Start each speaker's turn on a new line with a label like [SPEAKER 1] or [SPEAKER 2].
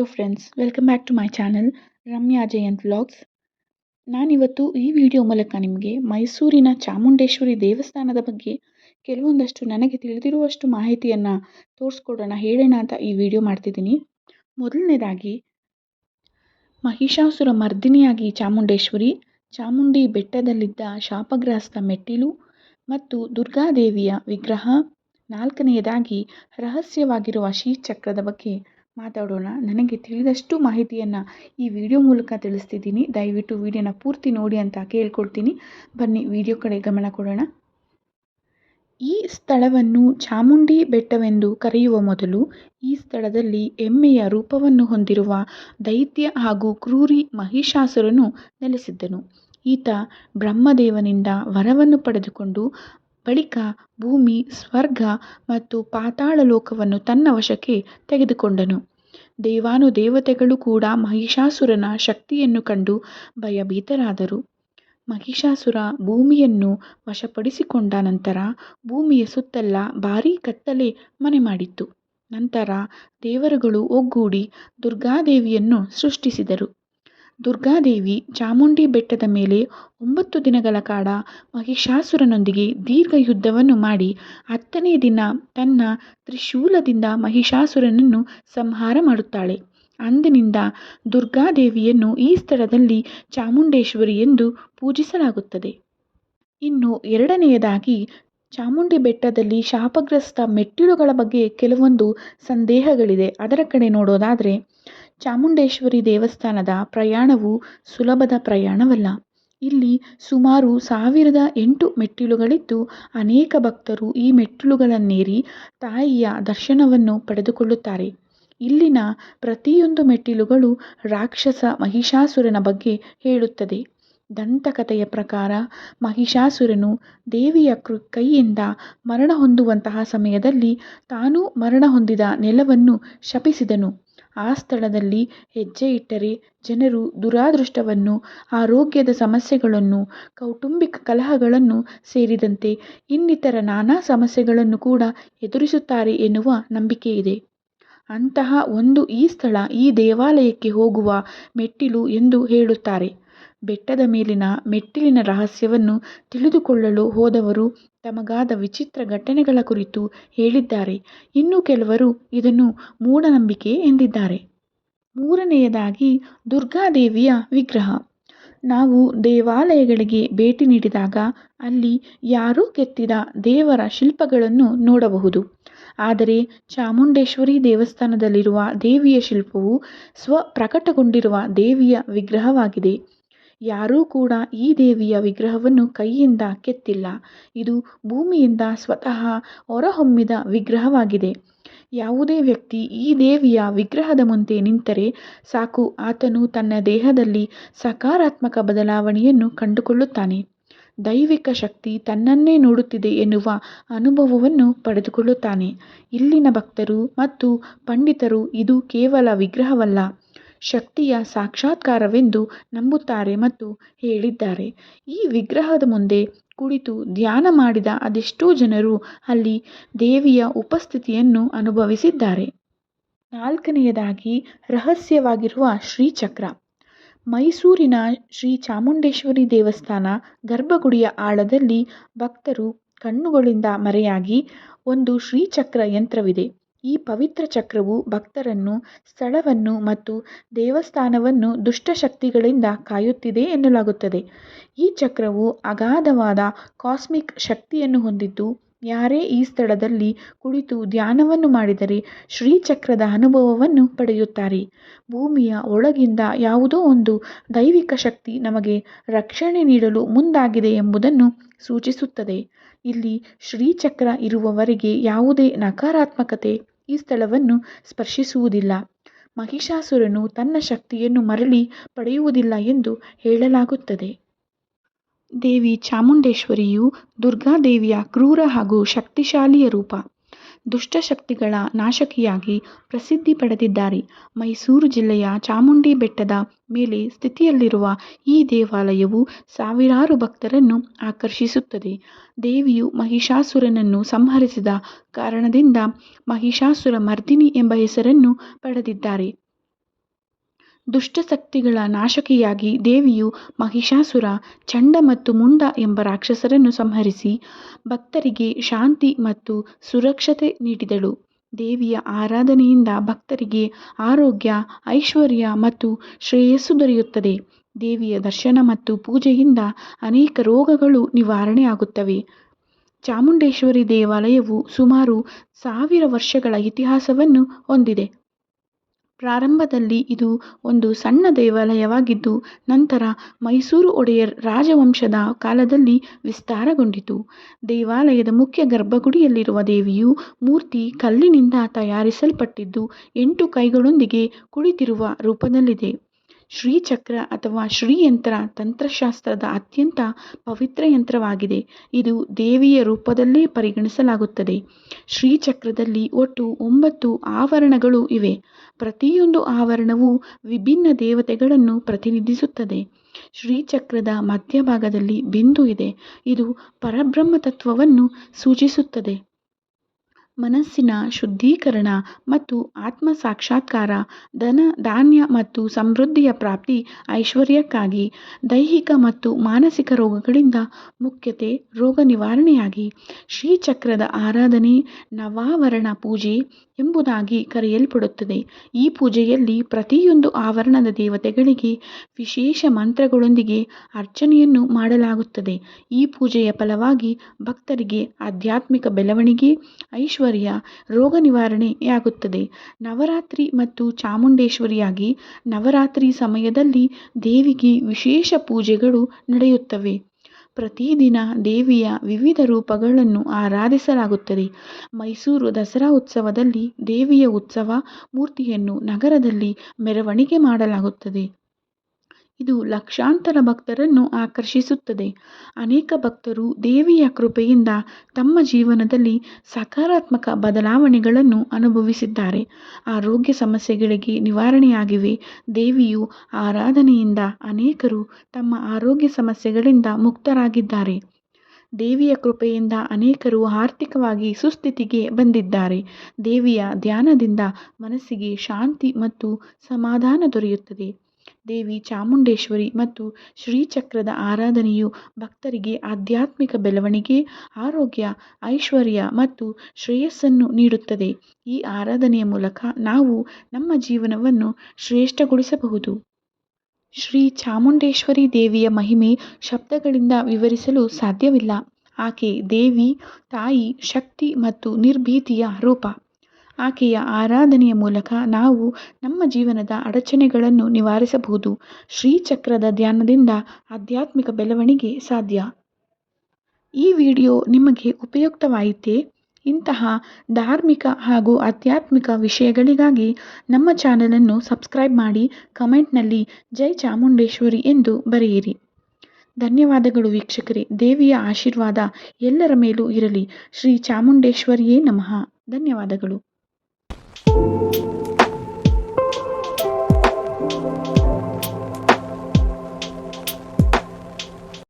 [SPEAKER 1] Hello friends welcome back to my channel Ramya Jayanth vlogs ನಾನಿವತ್ತು ಈ video ಮೂಲಕ ನಿಮಗೆ ಮೈಸೂರಿನ ಚಾಮುಂಡೇಶ್ವರಿ ದೇವಸ್ಥಾನದ ಬಗ್ಗೆ ಕೆಲವೊಂದಷ್ಟು ನನಗೆ ತಿಳಿದಿರುವಷ್ಟು ಮಾಹಿತಿಯನ್ನು ತೋರಿಸ್ಕೊಡೋಣ, ಹೇಳೋಣ ಅಂತ ಈ ವಿಡಿಯೋ ಮಾಡ್ತಿದ್ದೀನಿ. ಮೊದಲನೇದಾಗಿ, ಮಹಿಷಾಸುರ ಮರ್ದಿನಿಯಾಗಿ ಚಾಮುಂಡೇಶ್ವರಿ, ಚಾಮುಂಡಿ ಬೆಟ್ಟದಲ್ಲಿದ್ದ ಶಾಪಗ್ರಸ್ತ ಮೆಟ್ಟಿಲು ಮತ್ತು ದುರ್ಗಾದೇವಿಯ ವಿಗ್ರಹ. ನಾಲ್ಕನೆಯದಾಗಿ, ರಹಸ್ಯವಾಗಿರುವ ಶ್ರೀಚಕ್ರದ ಬಗ್ಗೆ. ಮಾತಾಡೋಣ. ನನಗೆ ತಿಳಿದಷ್ಟು ಮಾಹಿತಿಯನ್ನು ಈ ವಿಡಿಯೋ ಮೂಲಕ ತಿಳಿಸ್ತಿದ್ದೀನಿ. ದಯವಿಟ್ಟು ವಿಡಿಯೋನ ಪೂರ್ತಿ ನೋಡಿ ಅಂತ ಕೇಳ್ಕೊಳ್ತೀನಿ. ಬನ್ನಿ, ವಿಡಿಯೋ ಕಡೆ ಗಮನ ಕೊಡೋಣ. ಈ ಸ್ಥಳವನ್ನು ಚಾಮುಂಡಿ ಬೆಟ್ಟವೆಂದು ಕರೆಯುವ ಮೊದಲು ಈ ಸ್ಥಳದಲ್ಲಿ ಎಮ್ಮೆಯ ರೂಪವನ್ನು ಹೊಂದಿರುವ ದೈತ್ಯ ಹಾಗೂ ಕ್ರೂರಿ ಮಹಿಷಾಸುರನು ನೆಲೆಸಿದ್ದನು. ಈತ ಬ್ರಹ್ಮದೇವನಿಂದ ವರವನ್ನು ಪಡೆದುಕೊಂಡು ಬಳಿಕ ಭೂಮಿ, ಸ್ವರ್ಗ ಮತ್ತು ಪಾತಾಳ ಲೋಕವನ್ನು ತನ್ನ ವಶಕ್ಕೆ ತೆಗೆದುಕೊಂಡನು. ದೇವಾನುದೇವತೆಗಳು ಕೂಡ ಮಹಿಷಾಸುರನ ಶಕ್ತಿಯನ್ನು ಕಂಡು ಭಯಭೀತರಾದರು. ಮಹಿಷಾಸುರ ಭೂಮಿಯನ್ನು ವಶಪಡಿಸಿಕೊಂಡ ನಂತರ ಭೂಮಿಯ ಸುತ್ತಲ್ಲ ಭಾರೀ ಕತ್ತಲೆ ಮನೆ ಮಾಡಿತ್ತು ನಂತರ ದೇವರುಗಳು ಒಗ್ಗೂಡಿ ದುರ್ಗಾದೇವಿಯನ್ನು ಸೃಷ್ಟಿಸಿದರು. ದುರ್ಗಾದೇವಿ ಚಾಮುಂಡಿ ಬೆಟ್ಟದ ಮೇಲೆ ಒಂಬತ್ತು ದಿನಗಳ ಕಾಲ ಮಹಿಷಾಸುರನೊಂದಿಗೆ ದೀರ್ಘ ಯುದ್ಧವನ್ನು ಮಾಡಿ ಹತ್ತನೇ ದಿನ ತನ್ನ ತ್ರಿಶೂಲದಿಂದ ಮಹಿಷಾಸುರನನ್ನು ಸಂಹಾರ ಮಾಡುತ್ತಾಳೆ. ಅಂದಿನಿಂದ ದುರ್ಗಾದೇವಿಯನ್ನು ಈ ಸ್ಥಳದಲ್ಲಿ ಚಾಮುಂಡೇಶ್ವರಿ ಎಂದು ಪೂಜಿಸಲಾಗುತ್ತದೆ. ಇನ್ನು ಎರಡನೆಯದಾಗಿ ಚಾಮುಂಡಿ ಬೆಟ್ಟದಲ್ಲಿ ಶಾಪಗ್ರಸ್ತ ಮೆಟ್ಟಿಲುಗಳ ಬಗ್ಗೆ ಕೆಲವೊಂದು ಸಂದೇಹಗಳಿದೆ. ಅದರ ಕಡೆ ನೋಡೋದಾದರೆ ಚಾಮುಂಡೇಶ್ವರಿ ದೇವಸ್ಥಾನದ ಪ್ರಯಾಣವು ಸುಲಭದ ಪ್ರಯಾಣವಲ್ಲ. ಇಲ್ಲಿ ಸುಮಾರು ಸಾವಿರದ ಎಂಟು ಮೆಟ್ಟಿಲುಗಳಿದ್ದು ಅನೇಕ ಭಕ್ತರು ಈ ಮೆಟ್ಟಿಲುಗಳನ್ನೇರಿ ತಾಯಿಯ ದರ್ಶನವನ್ನು ಪಡೆದುಕೊಳ್ಳುತ್ತಾರೆ. ಇಲ್ಲಿನ ಪ್ರತಿಯೊಂದು ಮೆಟ್ಟಿಲುಗಳು ರಾಕ್ಷಸ ಮಹಿಷಾಸುರನ ಬಗ್ಗೆ ಹೇಳುತ್ತದೆ. ದಂತಕಥೆಯ ಪ್ರಕಾರ ಮಹಿಷಾಸುರನು ದೇವಿಯ ಕೃ ಕೈಯಿಂದ ಮರಣ ಹೊಂದುವಂತಹ ಸಮಯದಲ್ಲಿ ತಾನೂ ಮರಣ ಹೊಂದಿದ ನೆಲವನ್ನು ಶಪಿಸಿದನು. ಆ ಸ್ಥಳದಲ್ಲಿ ಹೆಜ್ಜೆ ಇಟ್ಟರೆ ಜನರು ದುರಾದೃಷ್ಟವನ್ನು, ಆರೋಗ್ಯದ ಸಮಸ್ಯೆಗಳನ್ನು, ಕೌಟುಂಬಿಕ ಕಲಹಗಳನ್ನು ಸೇರಿದಂತೆ ಇನ್ನಿತರ ನಾನಾ ಸಮಸ್ಯೆಗಳನ್ನು ಕೂಡ ಎದುರಿಸುತ್ತಾರೆ ಎನ್ನುವ ನಂಬಿಕೆ ಇದೆ. ಅಂತಹ ಒಂದು ಈ ಸ್ಥಳ ಈ ದೇವಾಲಯಕ್ಕೆ ಹೋಗುವ ಮೆಟ್ಟಿಲು ಎಂದು ಹೇಳುತ್ತಾರೆ. ಬೆಟ್ಟದ ಮೇಲಿನ ಮೆಟ್ಟಿಲಿನ ರಹಸ್ಯವನ್ನು ತಿಳಿದುಕೊಳ್ಳಲು ಹೋದವರು ತಮಗಾದ ವಿಚಿತ್ರ ಘಟನೆಗಳ ಕುರಿತು ಹೇಳಿದ್ದಾರೆ. ಇನ್ನು ಕೆಲವರು ಇದನ್ನು ಮೂಢನಂಬಿಕೆ ಎಂದಿದ್ದಾರೆ. ಮೂರನೆಯದಾಗಿ ದುರ್ಗಾದೇವಿಯ ವಿಗ್ರಹ. ನಾವು ದೇವಾಲಯಗಳಿಗೆ ಭೇಟಿ ನೀಡಿದಾಗ ಅಲ್ಲಿ ಯಾರೂ ಕೆತ್ತಿದ ದೇವರ ಶಿಲ್ಪಗಳನ್ನು ನೋಡಬಹುದು. ಆದರೆ ಚಾಮುಂಡೇಶ್ವರಿ ದೇವಸ್ಥಾನದಲ್ಲಿರುವ ದೇವಿಯ ಶಿಲ್ಪವು ಸ್ವಪ್ರಕಟಗೊಂಡಿರುವ ದೇವಿಯ ವಿಗ್ರಹವಾಗಿದೆ. ಯಾರೂ ಕೂಡ ಈ ದೇವಿಯ ವಿಗ್ರಹವನ್ನು ಕೈಯಿಂದ ಕೆತ್ತಿಲ್ಲ. ಇದು ಭೂಮಿಯಿಂದ ಸ್ವತಃ ಹೊರಹೊಮ್ಮಿದ ವಿಗ್ರಹವಾಗಿದೆ. ಯಾವುದೇ ವ್ಯಕ್ತಿ ಈ ದೇವಿಯ ವಿಗ್ರಹದ ಮುಂದೆ ನಿಂತರೆ ಸಾಕು, ಆತನು ತನ್ನ ದೇಹದಲ್ಲಿ ಸಕಾರಾತ್ಮಕ ಬದಲಾವಣೆಯನ್ನು ಕಂಡುಕೊಳ್ಳುತ್ತಾನೆ. ದೈವಿಕ ಶಕ್ತಿ ತನ್ನನ್ನೇ ನೋಡುತ್ತಿದೆ ಎನ್ನುವ ಅನುಭವವನ್ನು ಪಡೆದುಕೊಳ್ಳುತ್ತಾನೆ. ಇಲ್ಲಿನ ಭಕ್ತರು ಮತ್ತು ಪಂಡಿತರು ಇದು ಕೇವಲ ವಿಗ್ರಹವಲ್ಲ. ಶಕ್ತಿಯ ಸಾಕ್ಷಾತ್ಕಾರವೆಂದು ನಂಬುತ್ತಾರೆ ಮತ್ತು ಹೇಳಿದ್ದಾರೆ. ಈ ವಿಗ್ರಹದ ಮುಂದೆ ಕುಳಿತು ಧ್ಯಾನ ಮಾಡಿದ ಅದೆಷ್ಟೋ ಜನರು ಅಲ್ಲಿ ದೇವಿಯ ಉಪಸ್ಥಿತಿಯನ್ನು ಅನುಭವಿಸಿದ್ದಾರೆ. ನಾಲ್ಕನೆಯದಾಗಿ ರಹಸ್ಯವಾಗಿರುವ ಶ್ರೀಚಕ್ರ. ಮೈಸೂರಿನ ಶ್ರೀ ಚಾಮುಂಡೇಶ್ವರಿ ದೇವಸ್ಥಾನ ಗರ್ಭಗುಡಿಯ ಆಳದಲ್ಲಿ ಭಕ್ತರು ಕಣ್ಣುಗಳಿಂದ ಮರೆಯಾಗಿ ಒಂದು ಶ್ರೀಚಕ್ರ ಯಂತ್ರವಿದೆ. ಈ ಪವಿತ್ರ ಚಕ್ರವು ಭಕ್ತರನ್ನು, ಸ್ಥಳವನ್ನು ಮತ್ತು ದೇವಸ್ಥಾನವನ್ನು ದುಷ್ಟಶಕ್ತಿಗಳಿಂದ ಕಾಯುತ್ತಿದೆ ಎನ್ನಲಾಗುತ್ತದೆ. ಈ ಚಕ್ರವು ಅಗಾಧವಾದ ಕಾಸ್ಮಿಕ್ ಶಕ್ತಿಯನ್ನು ಹೊಂದಿದ್ದು, ಯಾರೇ ಈ ಸ್ಥಳದಲ್ಲಿ ಕುಳಿತು ಧ್ಯಾನವನ್ನು ಮಾಡಿದರೆ ಶ್ರೀಚಕ್ರದ ಅನುಭವವನ್ನು ಪಡೆಯುತ್ತಾರೆ. ಭೂಮಿಯ ಒಳಗಿಂದ ಯಾವುದೋ ಒಂದು ದೈವಿಕ ಶಕ್ತಿ ನಮಗೆ ರಕ್ಷಣೆ ನೀಡಲು ಮುಂದಾಗಿದೆ ಎಂಬುದನ್ನು ಸೂಚಿಸುತ್ತದೆ. ಇಲ್ಲಿ ಶ್ರೀಚಕ್ರ ಇರುವವರೆಗೆ ಯಾವುದೇ ನಕಾರಾತ್ಮಕತೆ ಈ ಸ್ಥಳವನ್ನು ಸ್ಪರ್ಶಿಸುವುದಿಲ್ಲ. ಮಹಿಷಾಸುರನು ತನ್ನ ಶಕ್ತಿಯನ್ನು ಮರಳಿ ಪಡೆಯುವುದಿಲ್ಲ ಎಂದು ಹೇಳಲಾಗುತ್ತದೆ. ದೇವಿ ಚಾಮುಂಡೇಶ್ವರಿಯು ದುರ್ಗಾದೇವಿಯ ಕ್ರೂರ ಹಾಗೂ ಶಕ್ತಿಶಾಲಿಯ ರೂಪ. ದುಷ್ಟಶಕ್ತಿಗಳ ನಾಶಕಿಯಾಗಿ ಪ್ರಸಿದ್ಧಿ ಪಡೆದಿದ್ದಾರೆ. ಮೈಸೂರು ಜಿಲ್ಲೆಯ ಚಾಮುಂಡಿ ಬೆಟ್ಟದ ಮೇಲೆ ಸ್ಥಿತಿಯಲ್ಲಿರುವ ಈ ದೇವಾಲಯವು ಸಾವಿರಾರು ಭಕ್ತರನ್ನು ಆಕರ್ಷಿಸುತ್ತದೆ. ದೇವಿಯು ಮಹಿಷಾಸುರನನ್ನು ಸಂಹರಿಸಿದ ಕಾರಣದಿಂದ ಮಹಿಷಾಸುರ ಮರ್ದಿನಿ ಎಂಬ ಹೆಸರನ್ನು ಪಡೆದಿದ್ದಾರೆ. ದುಷ್ಟಶಕ್ತಿಗಳ ನಾಶಕಿಯಾಗಿ ದೇವಿಯು ಮಹಿಷಾಸುರ, ಚಂಡ ಮತ್ತು ಮುಂಡ ಎಂಬ ರಾಕ್ಷಸರನ್ನು ಸಂಹರಿಸಿ ಭಕ್ತರಿಗೆ ಶಾಂತಿ ಮತ್ತು ಸುರಕ್ಷತೆ ನೀಡಿದಳು. ದೇವಿಯ ಆರಾಧನೆಯಿಂದ ಭಕ್ತರಿಗೆ ಆರೋಗ್ಯ, ಐಶ್ವರ್ಯ ಮತ್ತು ಶ್ರೇಯಸ್ಸು ದೊರೆಯುತ್ತದೆ. ದೇವಿಯ ದರ್ಶನ ಮತ್ತು ಪೂಜೆಯಿಂದ ಅನೇಕ ರೋಗಗಳು ನಿವಾರಣೆಯಾಗುತ್ತವೆ. ಚಾಮುಂಡೇಶ್ವರಿ ದೇವಾಲಯವು ಸುಮಾರು ಸಾವಿರ ವರ್ಷಗಳ ಇತಿಹಾಸವನ್ನು ಹೊಂದಿದೆ. ಪ್ರಾರಂಭದಲ್ಲಿ ಇದು ಒಂದು ಸಣ್ಣ ದೇವಾಲಯವಾಗಿದ್ದು, ನಂತರ ಮೈಸೂರು ಒಡೆಯರ್ ರಾಜವಂಶದ ಕಾಲದಲ್ಲಿ ವಿಸ್ತಾರಗೊಂಡಿತು. ದೇವಾಲಯದ ಮುಖ್ಯ ಗರ್ಭಗುಡಿಯಲ್ಲಿರುವ ದೇವಿಯು ಮೂರ್ತಿ ಕಲ್ಲಿನಿಂದ ತಯಾರಿಸಲ್ಪಟ್ಟಿದ್ದು, ಎಂಟು ಕೈಗಳೊಂದಿಗೆ ಕುಳಿತಿರುವ ರೂಪದಲ್ಲಿದೆ. ಶ್ರೀಚಕ್ರ ಅಥವಾ ಶ್ರೀಯಂತ್ರ ತಂತ್ರಶಾಸ್ತ್ರದ ಅತ್ಯಂತ ಪವಿತ್ರ ಯಂತ್ರವಾಗಿದೆ. ಇದು ದೇವಿಯ ರೂಪದಲ್ಲೇ ಪರಿಗಣಿಸಲಾಗುತ್ತದೆ. ಶ್ರೀಚಕ್ರದಲ್ಲಿ ಒಟ್ಟು ಒಂಬತ್ತು ಆವರಣಗಳು ಇವೆ. ಪ್ರತಿಯೊಂದು ಆವರಣವು ವಿಭಿನ್ನ ದೇವತೆಗಳನ್ನು ಪ್ರತಿನಿಧಿಸುತ್ತದೆ. ಶ್ರೀಚಕ್ರದ ಮಧ್ಯಭಾಗದಲ್ಲಿ ಬಿಂದು ಇದೆ. ಇದು ಪರಬ್ರಹ್ಮ ತತ್ವವನ್ನು ಸೂಚಿಸುತ್ತದೆ. ಮನಸ್ಸಿನ ಶುದ್ಧೀಕರಣ ಮತ್ತು ಆತ್ಮ ಸಾಕ್ಷಾತ್ಕಾರ ಧನ, ಧಾನ್ಯ ಮತ್ತು ಸಮೃದ್ಧಿಯ ಪ್ರಾಪ್ತಿ ಐಶ್ವರ್ಯಕ್ಕಾಗಿ, ದೈಹಿಕ ಮತ್ತು ಮಾನಸಿಕ ರೋಗಗಳಿಂದ ಮುಖ್ಯತೆ, ರೋಗ ನಿವಾರಣೆಯಾಗಿ, ಶ್ರೀಚಕ್ರದ ಆರಾಧನೆ, ನವಾವರಣ ಪೂಜೆ ಎಂಬುದಾಗಿ ಕರೆಯಲ್ಪಡುತ್ತದೆ. ಈ ಪೂಜೆಯಲ್ಲಿ ಪ್ರತಿಯೊಂದು ಆವರಣದ ದೇವತೆಗಳಿಗೆ ವಿಶೇಷ ಮಂತ್ರಗಳೊಂದಿಗೆ ಅರ್ಚನೆಯನ್ನು ಮಾಡಲಾಗುತ್ತದೆ. ಈ ಪೂಜೆಯ ಫಲವಾಗಿ ಭಕ್ತರಿಗೆ ಆಧ್ಯಾತ್ಮಿಕ ಬೆಳವಣಿಗೆ, ಐಶ್ವರ್ಯ ರೋಗ ನಿವಾರಣೆಯಾಗುತ್ತದೆ. ನವರಾತ್ರಿ ಮತ್ತು ಚಾಮುಂಡೇಶ್ವರಿಯಾಗಿ ನವರಾತ್ರಿ ಸಮಯದಲ್ಲಿ ದೇವಿಗೆ ವಿಶೇಷ ಪೂಜೆಗಳು ನಡೆಯುತ್ತವೆ. ಪ್ರತಿದಿನ ದೇವಿಯ ವಿವಿಧ ರೂಪಗಳನ್ನು ಆರಾಧಿಸಲಾಗುತ್ತದೆ. ಮೈಸೂರು ದಸರಾ ಉತ್ಸವದಲ್ಲಿ ದೇವಿಯ ಉತ್ಸವ ಮೂರ್ತಿಯನ್ನು ನಗರದಲ್ಲಿ ಮೆರವಣಿಗೆ ಮಾಡಲಾಗುತ್ತದೆ. ಇದು ಲಕ್ಷಾಂತರ ಭಕ್ತರನ್ನು ಆಕರ್ಷಿಸುತ್ತದೆ. ಅನೇಕ ಭಕ್ತರು ದೇವಿಯ ಕೃಪೆಯಿಂದ ತಮ್ಮ ಜೀವನದಲ್ಲಿ ಸಕಾರಾತ್ಮಕ ಬದಲಾವಣೆಗಳನ್ನು ಅನುಭವಿಸಿದ್ದಾರೆ. ಆರೋಗ್ಯ ಸಮಸ್ಯೆಗಳಿಗೆ ನಿವಾರಣೆಯಾಗಿವೆ. ದೇವಿಯು ಆರಾಧನೆಯಿಂದ ಅನೇಕರು ತಮ್ಮ ಆರೋಗ್ಯ ಸಮಸ್ಯೆಗಳಿಂದ ಮುಕ್ತರಾಗಿದ್ದಾರೆ. ದೇವಿಯ ಕೃಪೆಯಿಂದ ಅನೇಕರು ಆರ್ಥಿಕವಾಗಿ ಸುಸ್ಥಿತಿಗೆ ಬಂದಿದ್ದಾರೆ. ದೇವಿಯ ಧ್ಯಾನದಿಂದ ಮನಸ್ಸಿಗೆ ಶಾಂತಿ ಮತ್ತು ಸಮಾಧಾನ ದೊರೆಯುತ್ತದೆ. ದೇವಿ ಚಾಮುಂಡೇಶ್ವರಿ ಮತ್ತು ಶ್ರೀಚಕ್ರದ ಆರಾಧನೆಯು ಭಕ್ತರಿಗೆ ಆಧ್ಯಾತ್ಮಿಕ ಬೆಳವಣಿಗೆ, ಆರೋಗ್ಯ, ಐಶ್ವರ್ಯ ಮತ್ತು ಶ್ರೇಯಸ್ಸನ್ನು ನೀಡುತ್ತದೆ. ಈ ಆರಾಧನೆಯ ಮೂಲಕ ನಾವು ನಮ್ಮ ಜೀವನವನ್ನು ಶ್ರೇಷ್ಠಗೊಳಿಸಬಹುದು. ಶ್ರೀ ಚಾಮುಂಡೇಶ್ವರಿ ದೇವಿಯ ಮಹಿಮೆ ಶಬ್ದಗಳಿಂದ ವಿವರಿಸಲು ಸಾಧ್ಯವಿಲ್ಲ. ಆಕೆ ದೇವಿ, ತಾಯಿ, ಶಕ್ತಿ ಮತ್ತು ನಿರ್ಭೀತಿಯ ರೂಪ. ಆಕೆಯ ಆರಾಧನೆಯ ಮೂಲಕ ನಾವು ನಮ್ಮ ಜೀವನದ ಅಡಚಣೆಗಳನ್ನು ನಿವಾರಿಸಬಹುದು. ಶ್ರೀಚಕ್ರದ ಧ್ಯಾನದಿಂದ ಆಧ್ಯಾತ್ಮಿಕ ಬೆಳವಣಿಗೆ ಸಾಧ್ಯ. ಈ ವಿಡಿಯೋ ನಿಮಗೆ ಉಪಯುಕ್ತವಾಯಿತೇ? ಇಂತಹ ಧಾರ್ಮಿಕ ಹಾಗೂ ಆಧ್ಯಾತ್ಮಿಕ ವಿಷಯಗಳಿಗಾಗಿ ನಮ್ಮ ಚಾನಲನ್ನು ಸಬ್ಸ್ಕ್ರೈಬ್ ಮಾಡಿ ಕಮೆಂಟ್ನಲ್ಲಿ ಜೈ ಚಾಮುಂಡೇಶ್ವರಿ ಎಂದು ಬರೆಯಿರಿ. ಧನ್ಯವಾದಗಳು ವೀಕ್ಷಕರೇ. ದೇವಿಯ ಆಶೀರ್ವಾದ ಎಲ್ಲರ ಮೇಲೂ ಇರಲಿ. ಶ್ರೀ ಚಾಮುಂಡೇಶ್ವರಿಯೇ ನಮಃ. ಧನ್ಯವಾದಗಳು. Thank you.